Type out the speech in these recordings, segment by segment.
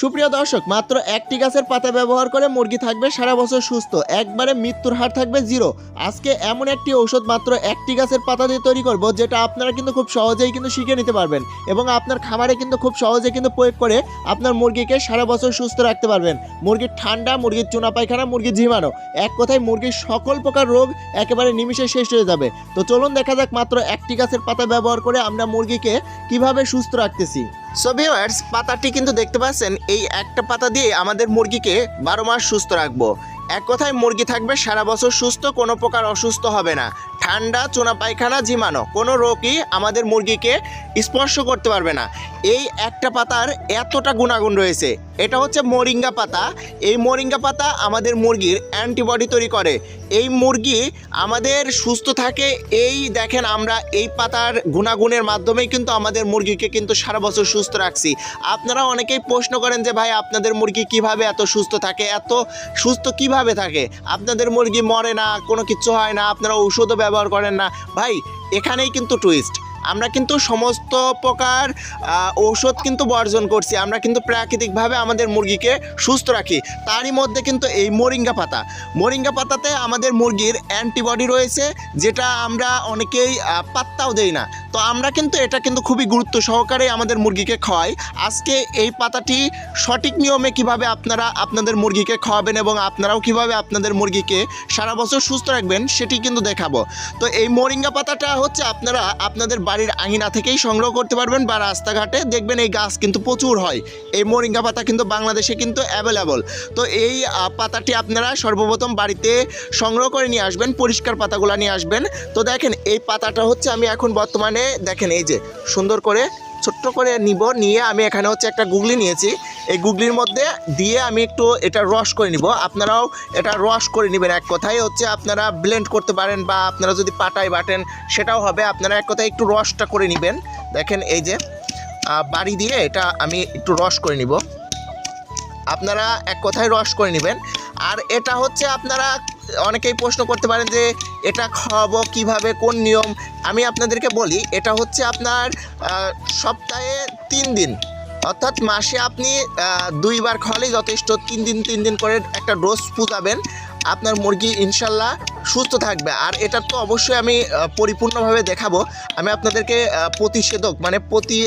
সুপ্রিয় দর্শক, মাত্র একটি গাছের পাতা ব্যবহার করে মুরগি থাকবে সারা বছর সুস্থ, একবারে মৃত্যুর হার থাকবে জিরো আজকে এমন একটি ঔষধ মাত্র একটি গাছের পাতা দিয়ে তৈরি করব, যেটা আপনারা কিন্তু খুব সহজেই কিন্তু শিখে নিতে পারবেন এবং আপনার খামারে কিন্তু খুব সহজে কিন্তু প্রয়োগ করে আপনার মুরগিকে সারা বছর সুস্থ রাখতে পারবেন। মুরগির ঠান্ডা, মুরগির চুনা পায়খানা, মুরগির ঝিমানো, এক কথায় মুরগির সকল প্রকার রোগ একেবারে নিমিষে শেষ হয়ে যাবে। তো চলুন দেখা যাক মাত্র একটি গাছের পাতা ব্যবহার করে আমরা মুরগিকে কীভাবে সুস্থ রাখতেছি। সো ভিউয়ার্স পাতাটি কিন্তু দেখতে পাচ্ছেন, এই একটা পাতা দিয়ে আমাদের মুরগিকে বারো মাস সুস্থ রাখব। এক কথায় মুরগি থাকবে সারা বছর সুস্থ, কোনো প্রকার অসুস্থ হবে না। ঠান্ডা, চুনা পায়খানা, জিমানো। কোনো রোগই আমাদের মুরগিকে স্পর্শ করতে পারবে না। এই একটা পাতার এতটা গুণাগুণ রয়েছে। এটা হচ্ছে মোরিঙ্গা পাতা। এই মোরিঙ্গা পাতা আমাদের মুরগির অ্যান্টিবডি তৈরি করে। এই মুরগি আমাদের সুস্থ থাকে। এই দেখেন আমরা এই পাতার গুণাগুণের মাধ্যমেই কিন্তু আমাদের মুরগিকে কিন্তু সারা বছর সুস্থ রাখছি। আপনারা অনেকেই প্রশ্ন করেন যে, ভাই, আপনাদের মুরগি কীভাবে এত সুস্থ থাকে? এত সুস্থ কীভাবে থাকে? আপনাদের মুরগি মরে না, কোনো কিছু হয় না। আপনারা ঔষধও ব্যবহার করেন না। ভাই, এখানেই কিন্তু টুইস্ট আমরা কিন্তু সমস্ত প্রকার ঔষধ কিন্তু বর্জন করছি। আমরা কিন্তু প্রাকৃতিকভাবে আমাদের মুরগিকে সুস্থ রাখি। তারই মধ্যে কিন্তু এই মোরিঙ্গা পাতা। মোরিঙ্গা পাতাতে আমাদের মুরগির অ্যান্টিবডি রয়েছে, যেটা আমরা অনেকেই পাত্তাও দেই না। তো আমরা কিন্তু এটা কিন্তু খুবই গুরুত্ব সহকারে আমাদের মুরগিকে খাওয়াই। আজকে এই পাতাটি সঠিক নিয়মে কীভাবে আপনারা আপনাদের মুরগিকে খাওয়াবেন এবং আপনারাও কীভাবে আপনাদের মুরগিকে সারা বছর সুস্থ রাখবেন সেটি কিন্তু দেখাবো। তো এই মোরিঙ্গা পাতাটা হচ্ছে আপনারা আপনাদের বাড়ির আঙিনা থেকেই সংগ্রহ করতে পারবেন বা রাস্তাঘাটে দেখবেন এই গাছ কিন্তু প্রচুর হয়। এই মোরিঙ্গা পাতা কিন্তু বাংলাদেশে কিন্তু অ্যাভেলেবল তো এই পাতাটি আপনারা সর্বপ্রথম বাড়িতে সংগ্রহ করে নিয়ে আসবেন, পরিষ্কার পাতাগুলো নিয়ে আসবেন। তো দেখেন এই পাতাটা হচ্ছে আমি এখন বর্তমানে দেখেন এই যে, সুন্দর করে, ছোট্ট করে নিব, নিয়ে আমি এখানে হচ্ছে একটা গুগলি নিয়েছি। এই গুগলির মধ্যে দিয়ে আমি একটু এটা রস করে নিব। আপনারাও এটা রস করে নেবেন এক কথায়। হচ্ছে আপনারা ব্লেন্ড করতে পারেন বা আপনারা যদি পাটায় বাটেন, সেটাও হবে। আপনারা এক কথায় একটু রসটা করে নেবেন। দেখেন এই যে বাড়ি দিয়ে এটা আমি একটু রস করে নিব। আপনারা এক কথায় রস করে নেবেন। আর এটা হচ্ছে আপনারা অনেকেই প্রশ্ন করতে পারেন যে এটা খাওয়াবো কীভাবে, কোন নিয়ম? আমি আপনাদেরকে বলি, এটা হচ্ছে আপনার সপ্তাহে তিন দিন। অর্থাৎ মাসে আপনি দুইবার খাওয়ালেই যথেষ্ট। তিন দিন তিন দিন করে একটা ডোজ পুঁতাবেন আপনার মুরগি ইনশাল্লাহ সুস্থ থাকবে। আর এটা তো অবশ্যই আমি পরিপূর্ণভাবে দেখাবো। আমি আপনাদেরকে প্রতিষেধক মানে প্রতি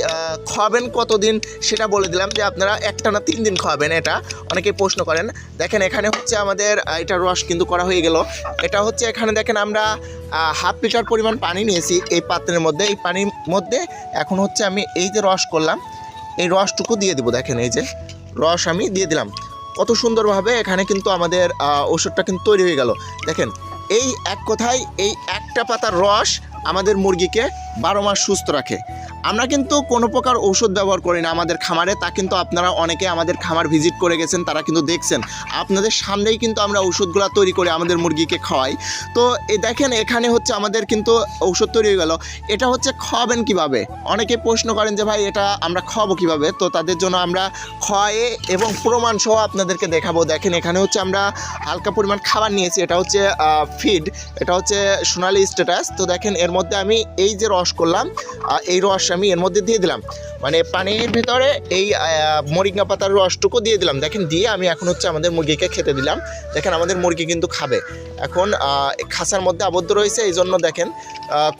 খাওয়াবেন কতদিন সেটা বলে দিলাম যে আপনারা একটা না তিন দিন খাওয়াবেন এটা। অনেকেই প্রশ্ন করেন, দেখেন এখানে হচ্ছে আমাদের এটা রস কিন্তু করা হয়ে গেল। এটা হচ্ছে এখানে দেখেন আমরা হাফ লিটার পরিমাণ পানি নিয়েছি এই পাত্রের মধ্যে। এই পানির মধ্যে এখন হচ্ছে আমি এই যে রস করলাম, এই রসটুকু দিয়ে দেবো, দেখেন এই যে। রস আমি দিয়ে দিলাম। কত সুন্দরভাবে এখানে কিন্তু আমাদের ওষুধটা কিন্তু তৈরি হয়ে গেল। দেখেন, এই এক কথায় এই একটা পাতার রস আমাদের মুরগিকে বারো মাস সুস্থ রাখে। আমরা কিন্তু কোনো প্রকার ঔষধ ব্যবহার করি না আমাদের খামারে, তা কিন্তু আপনারা অনেকে আমাদের খামার ভিজিট করে গেছেন, তারা কিন্তু দেখছেন। আপনাদের সামনেই কিন্তু আমরা ওষুধগুলো তৈরি করে আমাদের মুরগিকে খাওয়াই। তো এ দেখেন, এখানে হচ্ছে আমাদের কিন্তু ঔষধ তৈরি হয়ে গেল। এটা হচ্ছে খাওয়াবেন কীভাবে? অনেকে প্রশ্ন করেন যে, ভাই, এটা আমরা খাওয়াবো কীভাবে? তো তাদের জন্য আমরা খাওয়ায়ে এবং প্রমাণ সহ আপনাদেরকে দেখাবো। দেখেন, এখানে হচ্ছে আমরা হালকা পরিমাণ খাবার নিয়েছি। এটা হচ্ছে ফিড এটা হচ্ছে সোনালি স্ট্যাটাস তো দেখেন, এর মধ্যে আমি এই যে রস করলাম এই রস আমি এর মধ্যে দিয়ে দিলাম। মানে পানির ভিতরে এই মরিঙ্গা পাতার রসটুকু দিয়ে দিলাম। দেখেন, দিয়ে আমি এখন হচ্ছে আমাদের মুরগিকে খেতে দিলাম। দেখেন, আমাদের মুরগি কিন্তু খাবে। এখন খাসার খাঁচার মধ্যে আবদ্ধ রয়েছে, এই জন্য দেখেন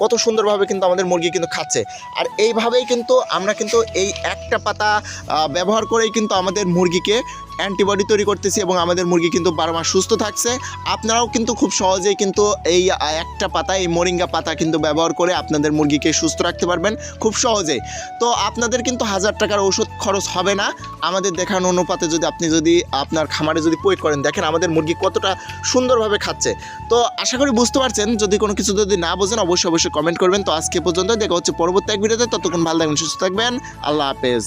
কত সুন্দরভাবে কিন্তু আমাদের মুরগি কিন্তু খাচ্ছে। আর এইভাবেই কিন্তু আমরা কিন্তু এই একটা পাতা ব্যবহার করেই কিন্তু আমাদের মুরগিকে অ্যান্টিবডি তৈরি করতেছি এবং আমাদের মুরগি কিন্তু বারো মাস সুস্থ থাকছে। আপনারাও কিন্তু খুব সহজেই কিন্তু এই একটা পাতা এই মরিঙ্গা পাতা কিন্তু ব্যবহার করে আপনাদের মুরগিকে সুস্থ রাখতে পারবেন খুব সহজেই। তো আপনাদের কিন্তু হাজার টাকার ওষুধ খরচ হবে না। আমাদের দেখানো অনুপাতে যদি আপনি যদি আপনার খামারে যদি প্রয়োগ করেন, দেখেন আমাদের মুরগি কতটা সুন্দরভাবে খাচ্ছে। তো আশা করি বুঝতে পারছেন, যদি কোনো কিছু যদি না বোঝেন, অবশ্যই অবশ্যই কমেন্ট করবেন। তো আজকে পর্যন্ত দেখা হচ্ছে পরবর্তী এক ভিডিওতে, ততক্ষণ ভালো থাকবেন, সুস্থ থাকবেন, আল্লাহ হাফেজ।